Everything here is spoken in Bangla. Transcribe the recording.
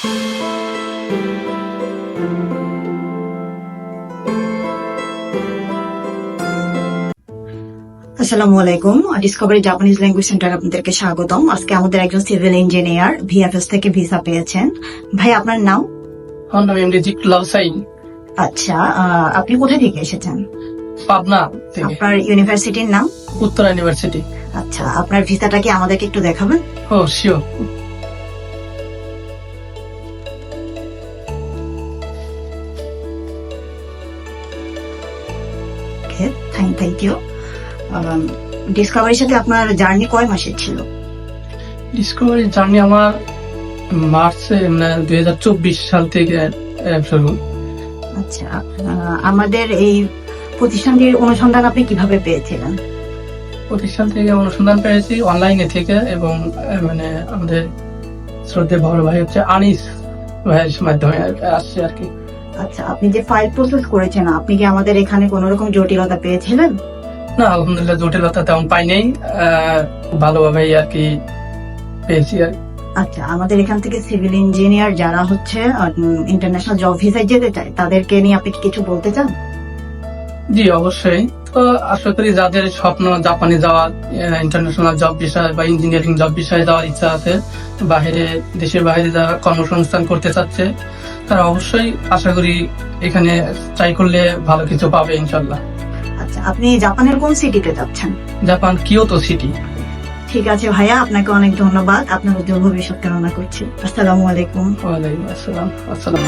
আসসালামু আলাইকুম ডিসকভারি জাপানিজ ল্যাঙ্গুয়েজ সেন্টার আপনাদেরকে স্বাগতম। আজকে আমাদের একজন সিভিল ইঞ্জিনিয়ার ভিএফএস থেকে ভিসা পেয়েছেন। ভাই আপনার নাম? আমার নাম এমডি জিকুল্লাহ আচ্ছা আপনি কোথায় থেকে এসেছেন? পাবনা থেকে। আপনার ইউনিভার্সিটির নাম? উত্তরা ইউনিভার্সিটি আচ্ছা আপনার ভিসাটা কি আমাদেরকে একটু দেখাবেন? ও শিওর থ্যাংক থ্যাংক ইউ। ডিসকভারির সাথে আপনার জার্নি কয় মাসের ছিল? ডিসকভারি জার্নি আমার মার্চে দুই হাজার চব্বিশ সাল থেকে শুরু। আচ্ছা আমাদের এই প্রতিষ্ঠানটির অনুসন্ধান আপনি কীভাবে পেয়েছিলেন? প্রতিষ্ঠান থেকে অনুসন্ধান পেয়েছি অনলাইনে থেকে এবং মানে আমাদের শ্রদ্ধে বড় ভাই হচ্ছে আনিস ভাইয়ের মাধ্যমে আসছে আর কি। আচ্ছা আপনি যে ফাইল প্রসেস করেছেন আপনি কি আমাদের এখানে কোনো রকম জটিলতা পেয়েছিলেন? না আলহামদুলিল্লাহ জটিলতা তেমন পাই নাই ভালোভাবেই আর কি পেয়েছি আর আচ্ছা আমাদের এখান থেকে সিভিল ইঞ্জিনিয়ার যারা হচ্ছে ইন্টারন্যাশনাল জব ভিসায় যেতে চায় তাদেরকে নিয়ে আপনি কি কিছু বলতে চান? জি অবশ্যই। তো আশা করি যাদের স্বপ্ন জাপানে যাওয়ার ইন্টারন্যাশনাল জব বিষয় বা ইঞ্জিনিয়ারিং জব বিষয়ে যাওয়ার ইচ্ছা আছে বাইরে দেশের বাইরে যারা কর্মসংস্থান করতে চাচ্ছে তারা অবশ্যই আশা করি এখানে ট্রাই করলে ভালো কিছু পাবে ইনশাল্লাহ আচ্ছা আপনি জাপানের কোন সিটিতে যাচ্ছেন? জাপান কিয়োতো সিটি ঠিক আছে ভাইয়া আপনাকে অনেক ধন্যবাদ। আপনার উজ্জ্বল ভবিষ্যৎ কামনা করছি। আসসালামু আলাইকুম। ওয়ালাইকুম আসসালাম। আসসালাম